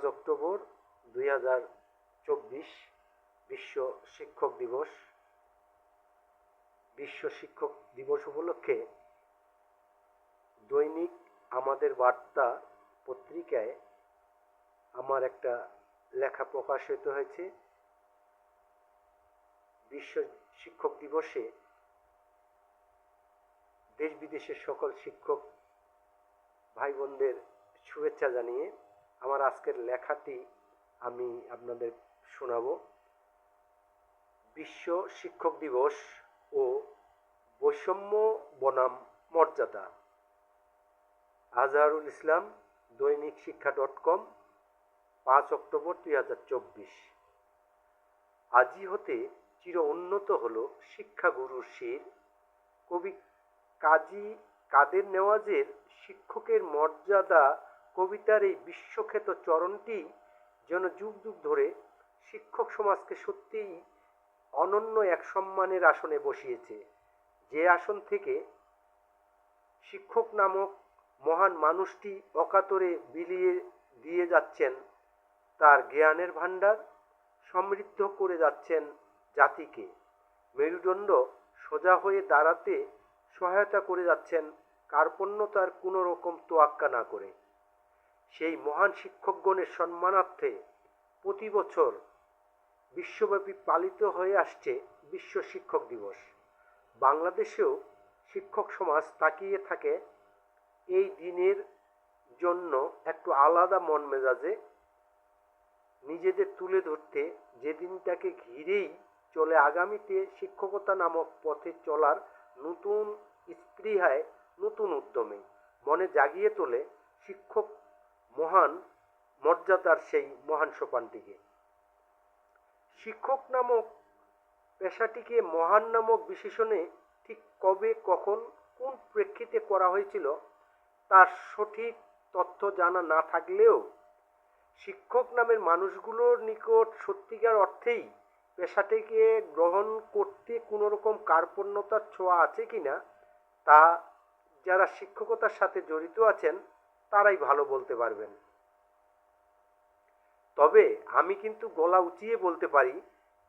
পাঁচ অক্টোবর দুই হাজার চব্বিশ বিশ্ব শিক্ষক দিবস। বিশ্ব শিক্ষক দিবস উপলক্ষে দৈনিক আমাদের বার্তা পত্রিকায় আমার একটা লেখা প্রকাশিত হয়েছে। বিশ্ব শিক্ষক দিবসে দেশ বিদেশের সকল শিক্ষক ভাই বোনদের শুভেচ্ছা জানিয়ে আমার আজকের লেখাটি আমি আপনাদের শোনাবো। বিশ্ব শিক্ষক দিবস ও বৈষম্য বনাম মর্যাদা। আজহারুল ইসলাম, দৈনিক শিক্ষা ডট কম, পাঁচ অক্টোবর দুই হাজার চব্বিশ। আজই হতে চির উন্নত হল শিক্ষাগুরুর শির। কবি কাজী কাদের নেওয়াজের শিক্ষকের মর্যাদা কবিতার এই বিশ্বখ্যাত চরণটি যেন যুগ যুগ ধরে শিক্ষক সমাজকে সত্যিই অনন্য এক সম্মানের আসনে বসিয়েছে। যে আসন থেকে শিক্ষক নামক মহান মানুষটি অকাতরে বিলিয়ে দিয়ে যাচ্ছেন, তার জ্ঞানের ভাণ্ডার সমৃদ্ধ করে যাচ্ছেন জাতিকে। মেরুদণ্ড সোজা হয়ে দাঁড়াতে সহায়তা করে যাচ্ছেন কার্পণ্যতার কোনো রকম তোয়াক্কা না করে। সেই মহান শিক্ষকগণের সম্মানার্থে প্রতি বছর বিশ্বব্যাপী পালিত হয়ে আসছে বিশ্ব শিক্ষক দিবস। বাংলাদেশেও শিক্ষক সমাজ তাকিয়ে থাকে এই দিনের জন্য একটু আলাদা মন মেজাজে নিজেদের তুলে ধরতে, যে দিনটাকে ঘিরেই চলে আগামীতে শিক্ষকতা নামক পথে চলার নতুন স্পৃহায়, নতুন উদ্যমে মনে জাগিয়ে তোলে শিক্ষক মহান মর্যাদার সেই মহান সোপানটিকে। শিক্ষক নামক পেশাটিকে মহান নামক বিশেষণে ঠিক কবে, কখন, কোন প্রেক্ষিতে করা হয়েছিল তার সঠিক তথ্য জানা না থাকলেও শিক্ষক নামের মানুষগুলোর নিকট সত্যিকার অর্থেই পেশাটিকে গ্রহণ করতে কোনো রকম কার্পণ্যতার ছোঁয়া আছে কি না তা যারা শিক্ষকতার সাথে জড়িত আছেন তারাই ভালো বলতে পারবেন। তবে আমি কিন্তু গলা উঁচিয়ে বলতে পারি,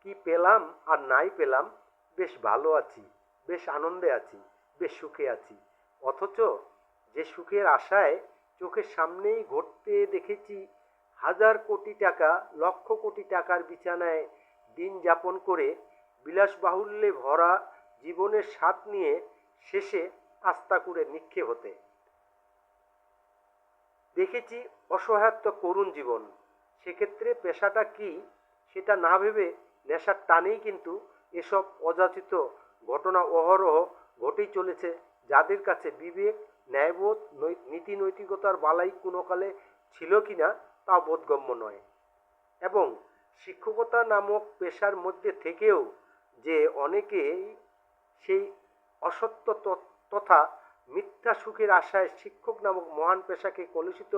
কি পেলাম আর নাই পেলাম, বেশ ভালো আছি, বেশ আনন্দে আছি, বেশ সুখে আছি। অথচ যে সুখের আশায় চোখের সামনেই ঘটতে দেখেছি, হাজার কোটি টাকা, লক্ষ কোটি টাকার বিছানায় দিন যাপন করে বিলাস বাহুল্যে ভরা জীবনের স্বাদ নিয়ে শেষে আস্থা করে নিক্ষেপ হতে। দেখেছি অসহায়ত্ব করুণ জীবন। সেক্ষেত্রে পেশাটা কি সেটা না ভেবে নেশার টানেই কিন্তু এসব অযাচিত ঘটনা অহরহ ঘটেই চলেছে। যাদের কাছে বিবেক, ন্যায়বোধ নীতি নৈতিকতার বালাই কোনো কালে ছিল কি না তা বোধগম্য নয়। এবং শিক্ষকতা নামক পেশার মধ্যে থেকেও যে অনেকেই সেই অসত্য তথা মিথ্যা সুখের আশায় শিক্ষক নামক মহান পেশাকে কলুষিত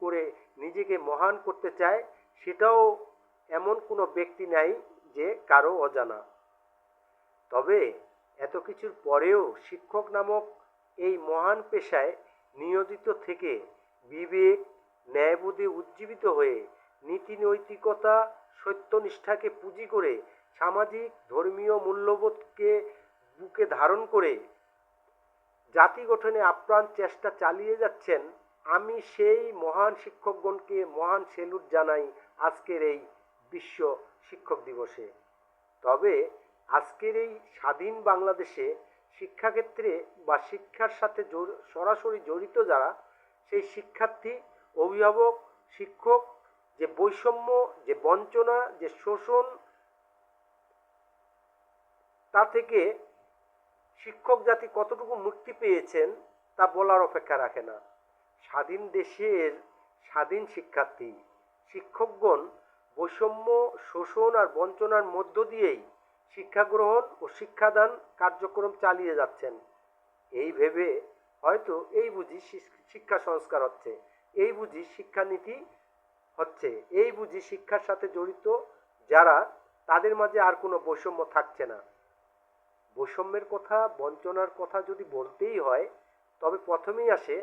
করে নিজেকে মহান করতে চায়, সেটাও এমন কোনো ব্যক্তি নাই যে কারও অজানা। তবে এত কিছুর পরেও শিক্ষক নামক এই মহান পেশায় নিয়োজিত থেকে বিবেক, ন্যায়বোধে উজ্জীবিত হয়ে নীতি নৈতিকতা সত্যনিষ্ঠাকে পুঁজি করে সামাজিক, ধর্মীয় মূল্যবোধকে বুকে ধারণ করে জাতি গঠনে আপ্রাণ চেষ্টা চালিয়ে যাচ্ছেন, আমি সেই মহান শিক্ষকগণকে মহান সেলুট জানাই আজকের এই বিশ্ব শিক্ষক দিবসে। তবে আজকের এই স্বাধীন বাংলাদেশে শিক্ষাক্ষেত্রে বা শিক্ষার সাথে সরাসরি জড়িত যারা, সেই শিক্ষার্থী, অভিভাবক, শিক্ষক, যে বৈষম্য, যে বঞ্চনা, যে শোষণ, তা থেকে শিক্ষক জাতি কতটুকু মুক্তি পেয়েছেন তা বলার অপেক্ষা রাখে না। স্বাধীন দেশের স্বাধীন শিক্ষার্থী, শিক্ষকগণ বৈষম্য, শোষণ আর বঞ্চনার মধ্য দিয়েই শিক্ষা গ্রহণ ও শিক্ষাদান কার্যক্রম চালিয়ে যাচ্ছেন। এই ভেবে হয়তো এই বুঝি শিক্ষা সংস্কার হচ্ছে, এই বুঝি শিক্ষানীতি হচ্ছে, এই বুঝি শিক্ষার সাথে জড়িত যারা, তাদের মাঝে আর কোনো বৈষম্য থাকছে না। বৈষম্যের কথা, বঞ্চনার কথা যদি বলতেই হয়, তবে প্রথমেই আসে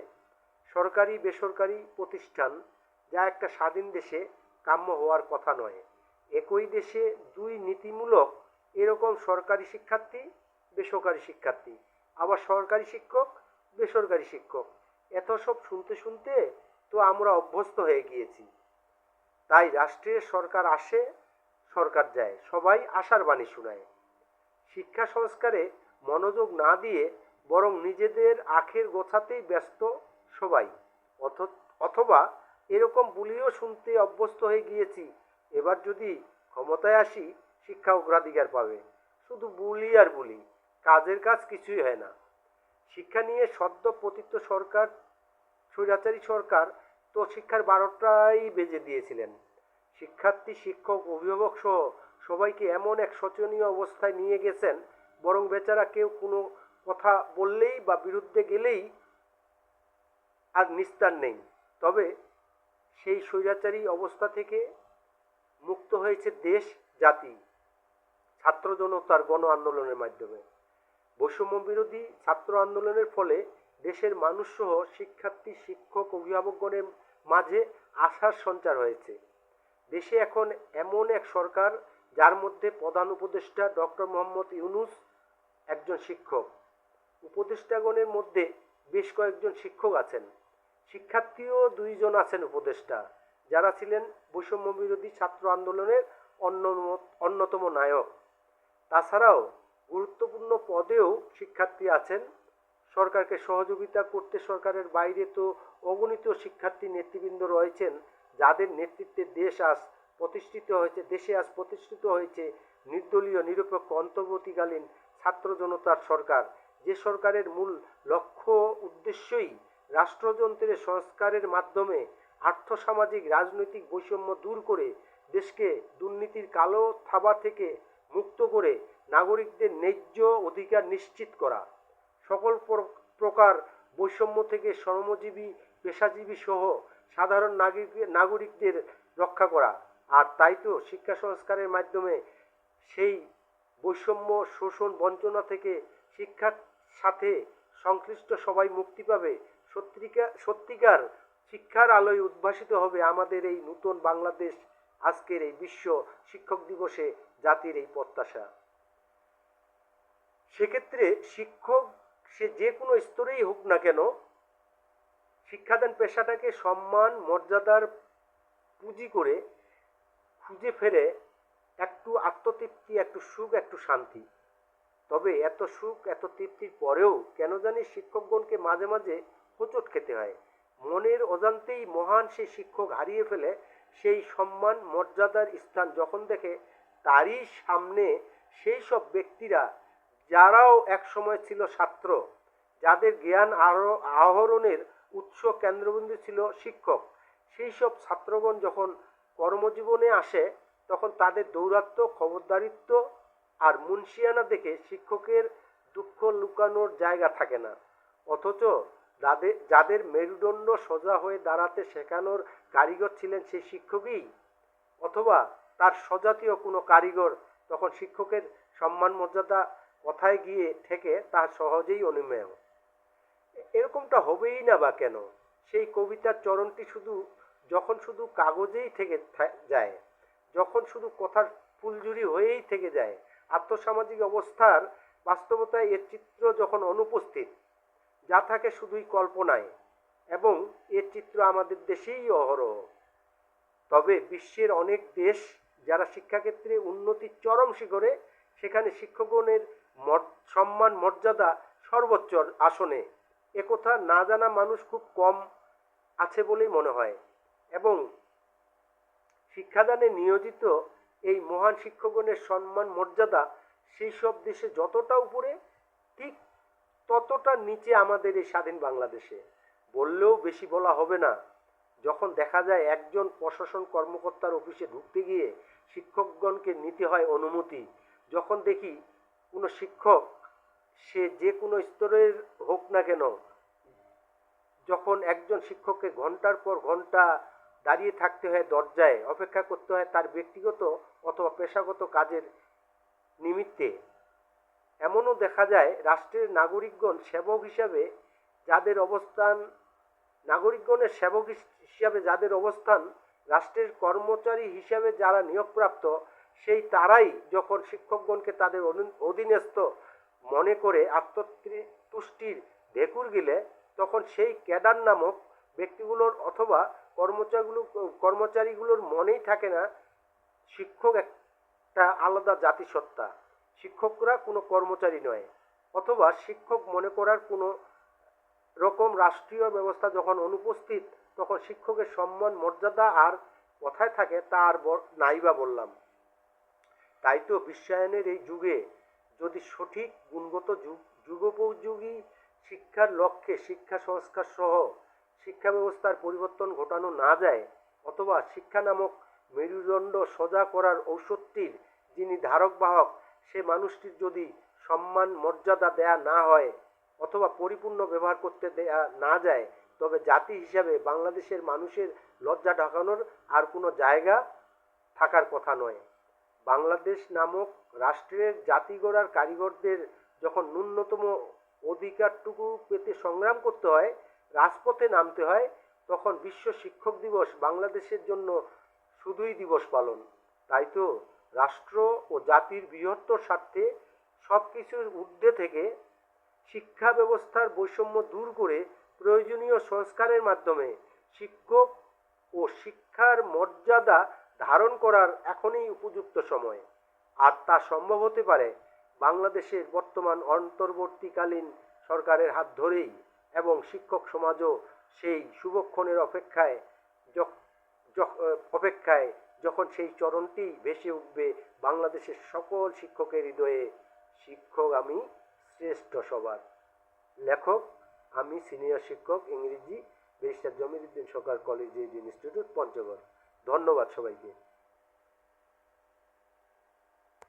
সরকারি, বেসরকারি প্রতিষ্ঠান, যা একটা স্বাধীন দেশে কাম্য হওয়ার কথা নয়। একই দেশে দুই নীতিমূলক এরকম সরকারি শিক্ষার্থী, বেসরকারি শিক্ষার্থী। আবার সরকারি শিক্ষক, বেসরকারি শিক্ষক। এত সব শুনতে শুনতে তো আমরা অভ্যস্ত হয়ে গিয়েছি। তাই রাষ্ট্রের সরকার আসে, সরকার যায়। সবাই আশার বাণী শোনায়। শিক্ষা সংস্কারে মনোযোগ না দিয়ে বরং নিজেদের আখের গোছাতেই ব্যস্ত সবাই। অথ- অথবা এরকম বুলিও শুনতে অভ্যস্ত হয়ে গিয়েছি, এবার যদি ক্ষমতায় আসি, শিক্ষা অগ্রাধিকার পাবে। শুধু বুলি আর বুলি, কাজের কাজ কিছুই হয় না। শিক্ষা নিয়ে সদ্য পতিত সরকার, স্বৈরাচারী সরকার তো শিক্ষার বারোটাই বেজে দিয়েছিলেন। শিক্ষার্থী, শিক্ষক, অভিভাবক সহ সবাইকে এমন এক শোচনীয় অবস্থায় নিয়ে গেছেন, বরং বেচারা কেউ কোনো কথা বললেই বা বিরুদ্ধে গেলেই আর নিস্তার নেই। তবে সেই স্বৈরাচারী অবস্থা থেকে মুক্ত হয়েছে দেশ, জাতি ছাত্র জনতার গণ আন্দোলনের মাধ্যমে। বৈষম্য বিরোধী ছাত্র আন্দোলনের ফলে দেশের মানুষসহ শিক্ষার্থী, শিক্ষক, অভিভাবকগণের মাঝে আশার সঞ্চার হয়েছে। দেশে এখন এমন এক সরকার যার মধ্যে প্রধান উপদেষ্টা ডক্টর মোহাম্মদ ইউনুস একজন শিক্ষক। উপদেষ্টাগণের মধ্যে বেশ কয়েকজন শিক্ষক আছেন। শিক্ষার্থীও দুইজন আছেন উপদেষ্টা। যারা ছিলেন বৈষম্য বিরোধী ছাত্র আন্দোলনের অন্য- অন্যতম নায়ক। তাছাড়াও গুরুত্বপূর্ণ পদেও শিক্ষার্থী আছেন। সরকারকে সহযোগিতা করতে সরকারের বাইরে তো অগণিত শিক্ষার্থী নেতৃবৃন্দ রয়েছেন, যাদের নেতৃত্বে দেশ আজ প্রতিষ্ঠিত হয়েছে, দেশে আজ প্রতিষ্ঠিত হয়েছে নির্দলীয়, নিরপেক্ষ, অন্তর্বর্তীকালীন ছাত্র জনতার সরকার। যে সরকারের মূল লক্ষ্য উদ্দেশ্যই রাষ্ট্রযন্ত্রের সংস্কারের মাধ্যমে আর্থসামাজিক, রাজনৈতিক বৈষম্য দূর করে দেশকে দুর্নীতির কালো থাবা থেকে মুক্ত করে নাগরিকদের ন্যায্য অধিকার নিশ্চিত করা। সকল প্র- প্রকার বৈষম্য থেকে শ্রমজীবী, পেশাজীবী সহ সাধারণ নাগরিক নাগরিকদের রক্ষা করা। আর তাই তো শিক্ষা সংস্কারের মাধ্যমে সেই বৈষম্য শোষণ বঞ্চনা থেকে শিক্ষার সাথে সংশ্লিষ্ট সবাই মুক্তি পাবে। সত্যিকার সত্যিকার শিক্ষার আলোয় উদ্ভাসিত হবে আমাদের এই নূতন বাংলাদেশ, আজকের এই বিশ্ব শিক্ষক দিবসে জাতির এই প্রত্যাশা। সেক্ষেত্রে শিক্ষক সে যে কোনো স্তরেই হোক না কেন, শিক্ষাদান পেশাটাকে সম্মান, মর্যাদার পুঁজি করে খুঁজে ফেরে একটু আত্মতৃপ্তি, একটু সুখ, একটু শান্তি। তবে এত সুখ, এত তৃপ্তির পরেও কেন জানি শিক্ষকগণকে মাঝে মাঝে হোঁচট খেতে হয়। মনের অজান্তেই মহান সেই শিক্ষক হারিয়ে ফেলে সেই সম্মান, মর্যাদার স্থান যখন দেখে, তারই সামনে সেই সব ব্যক্তিরা, যারাও এক সময় ছিল ছাত্র, যাদের জ্ঞান আহর- আহরণের উৎস কেন্দ্রবিন্দু ছিল শিক্ষক, সেই সব ছাত্রগণ যখন কর্মজীবনে আসে, তখন তাদের দৌরাত্ম্য খবরদারিত্ব আর মুন্সিয়ানা দেখে শিক্ষকের দুঃখ লুকানোর জায়গা থাকে না। অথচ যাদের যাদের মেরুদণ্ড সোজা হয়ে দাঁড়াতে শেখানোর কারিগর ছিলেন সেই শিক্ষকই? অথবা তার স্বজাতীয় কোনো কারিগর তখন শিক্ষকের সম্মান মর্যাদা কথায় গিয়ে থেকে তা সহজেই অনুমেয়। এরকমটা হবেই না বা কেন? সেই কবিতার চরণটি শুধু যখন শুধু কাগজেই থেকে যায়, যখন শুধু কথার ফুলঝুরি হয়েই থেকে যায়, আর্থসামাজিক অবস্থার বাস্তবতায় এর চিত্র যখন অনুপস্থিত, যা থাকে শুধুই কল্পনায়, এবং এর চিত্র আমাদের দেশেই অহরহ। তবে বিশ্বের অনেক দেশ যারা শিক্ষাক্ষেত্রে উন্নতির চরম শিখরে, সেখানে শিক্ষকগণের সম্মান মর্যাদা সর্বোচ্চ আসনে। একথা না জানা মানুষ খুব কম আছে বলেই মনে হয়। এবং শিক্ষাদানে নিয়োজিত এই মহান শিক্ষকগণের সম্মান, মর্যাদা সেই সব দেশে যতটা উপরে, ঠিক ততটা নিচে আমাদের এই স্বাধীন বাংলাদেশে। বললেও বেশি বলা হবে না। যখন দেখা যায় একজন প্রশাসন কর্মকর্তার অফিসে ঢুকতে গিয়ে শিক্ষকগণকে নিতে হয় অনুমতি, যখন দেখি কোনো শিক্ষক, সে যে কোনো স্তরের হোক না কেন, যখন একজন শিক্ষককে ঘণ্টার পর ঘণ্টা দাঁড়িয়ে থাকতে হয় দরজায়, অপেক্ষা করতে হয় তার ব্যক্তিগত অথবা পেশাগত কাজের নিমিত্তে। এমনও দেখা যায়, রাষ্ট্রের নাগরিকগণ সেবক হিসাবে যাদের অবস্থান, নাগরিকগণের সেবক হিস- হিসাবে যাদের অবস্থান রাষ্ট্রের কর্মচারী হিসাবে যারা নিয়োগপ্রাপ্ত, সেই তারাই যখন শিক্ষকগণকে তাদের অধীনস্থ মনে করে আত্মতুষ্টির ঢেকুর গিলে, তখন সেই ক্যাডার নামক ব্যক্তিগুলোর অথবা কর্মচারীগুলো, কর্মচারীগুলোর মনেই থাকে না, শিক্ষক একটা আলাদা জাতিসত্তা। শিক্ষকরা কোনো কর্মচারী নয়, অথবা শিক্ষক মনে করার কোনো রকম রাষ্ট্রীয় ব্যবস্থা যখন অনুপস্থিত, তখন শিক্ষকের সম্মান, মর্যাদা আর কোথায় থাকে, তা আর নাইবা বললাম। তাই তো বিশ্বায়নের এই যুগে যদি সঠিক, গুণগত যুগ, যুগোপযোগী শিক্ষার লক্ষ্যে শিক্ষা সংস্কার সহ শিক্ষা ব্যবস্থার পরিবর্তন ঘটানো না যায়, অথবা শিক্ষা নামক মেরুদণ্ড সোজা করার ঔষধটির যিনি ধারক বাহক সে মানুষটির যদি সম্মান, মর্যাদা দেয়া না হয়, অথবা পরিপূর্ণ ব্যবহার করতে দেয়া না যায়, তবে জাতি হিসাবে বাংলাদেশের মানুষের লজ্জা ঢাকানোর আর কোনো জায়গা থাকার কথা নয়। বাংলাদেশ নামক রাষ্ট্রের জাতি গড়ার কারিগরদের যখন ন্যূনতম অধিকারটুকু পেতে সংগ্রাম করতে হয় রাজপথে নামতে হয়, তখন বিশ্ব শিক্ষক দিবস বাংলাদেশের জন্য শুধুই দিবস পালন। তাই তো রাষ্ট্র ও জাতির বৃহত্তর স্বার্থে সব কিছুর ঊর্ধ্বে থেকে শিক্ষা ব্যবস্থার বৈষম্য দূর করে প্রয়োজনীয় সংস্কারের মাধ্যমে শিক্ষক ও শিক্ষার মর্যাদা ধারণ করার এখনই উপযুক্ত সময়। আর তা সম্ভব হতে পারে বাংলাদেশের বর্তমান অন্তর্বর্তীকালীন সরকারের হাত ধরেই। এবং শিক্ষক সমাজও সেই শুভক্ষণের অপেক্ষায় অপেক্ষায় যখন সেই চরণটি ভেসে উঠবে বাংলাদেশের সকল শিক্ষকের হৃদয়ে। শিক্ষক আমি শ্রেষ্ঠ সবার। লেখক আমি সিনিয়র শিক্ষক, ইংরেজি barrister Jamiruddin Sarkar college institute, Panchagarh. ধন্যবাদ সবাইকে।